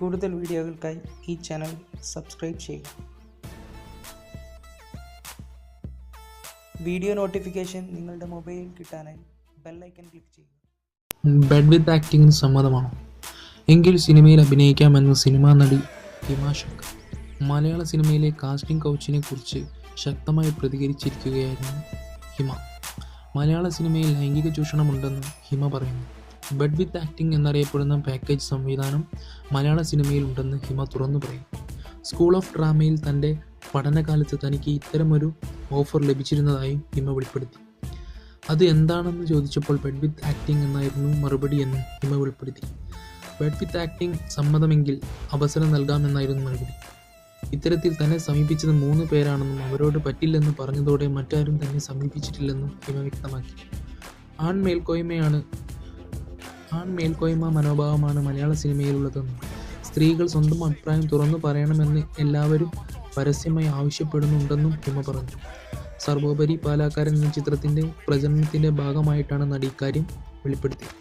കൂടുതൽ വീഡിയോകൾക്കായി ഈ ചാനൽ സബ്സ്ക്രൈബ് ചെയ്യുക. വീഡിയോ നോട്ടിഫിക്കേഷൻ നിങ്ങളുടെ മൊബൈലിൽ കിട്ടാനായി ബെല്ലൈക്കൺ ക്ലിക്ക് ചെയ്യുക. ബെഡ് വിത്ത് ആക്ടിങ്ങിന് സമ്മതമാണോ? എങ്കിൽ സിനിമയിൽ അഭിനയിക്കാമെന്ന് സിനിമാ നടി ഹിമ മലയാള സിനിമയിലെ കാസ്റ്റിംഗ് കൗച്ചിനെ കുറിച്ച് ശക്തമായി പ്രതികരിച്ചിരിക്കുകയായിരുന്നു ഹിമ. മലയാള സിനിമയിൽ ലൈംഗിക ചൂഷണമുണ്ടെന്ന് ഹിമ പറയുന്നു. ബെഡ് വിത്ത് ആക്ടിംഗ് എന്നറിയപ്പെടുന്ന പാക്കേജ് സംവിധാനം മലയാള സിനിമയിൽ ഉണ്ടെന്ന് ഹിമ തുറന്നു പറയും സ്കൂൾ ഓഫ് ഡ്രാമയിൽ തന്റെ പഠനകാലത്ത് തനിക്ക് ഇത്തരമൊരു ഓഫർ ലഭിച്ചിരുന്നതായും ഹിമ വെളിപ്പെടുത്തി. അത് എന്താണെന്ന് ചോദിച്ചപ്പോൾ ബെഡ് വിത്ത് ആക്ടിംഗ് എന്നായിരുന്നു മറുപടി എന്ന് ഹിമ വെളിപ്പെടുത്തി. ബെഡ് വിത്ത് ആക്ടിംഗ് സമ്മതമെങ്കിൽ അവസരം നൽകാമെന്നായിരുന്നു മറുപടി. ഇത്തരത്തിൽ തന്നെ സമീപിച്ചത് മൂന്ന് പേരാണെന്നും അവരോട് പറ്റില്ലെന്ന് പറഞ്ഞതോടെ മറ്റാരും തന്നെ സമീപിച്ചിട്ടില്ലെന്നും ഹിമ വ്യക്തമാക്കി. ആൺ മേൽക്കോയ്മയാണ് ആൺ മേൽക്കോയ്മ മനോഭാവമാണ് മലയാള സിനിമയിലുള്ളതെന്നും സ്ത്രീകൾ സ്വന്തം അഭിപ്രായം തുറന്നു പറയണമെന്ന് എല്ലാവരും പരസ്യമായി ആവശ്യപ്പെടുന്നുണ്ടെന്നും ഹിമ പറഞ്ഞു. സർവോപരി പാലാക്കാരൻ എന്ന ചിത്രത്തിന്റെ പ്രചരണത്തിന്റെ ഭാഗമായിട്ടാണ് നടി ഇക്കാര്യം വെളിപ്പെടുത്തിയത്.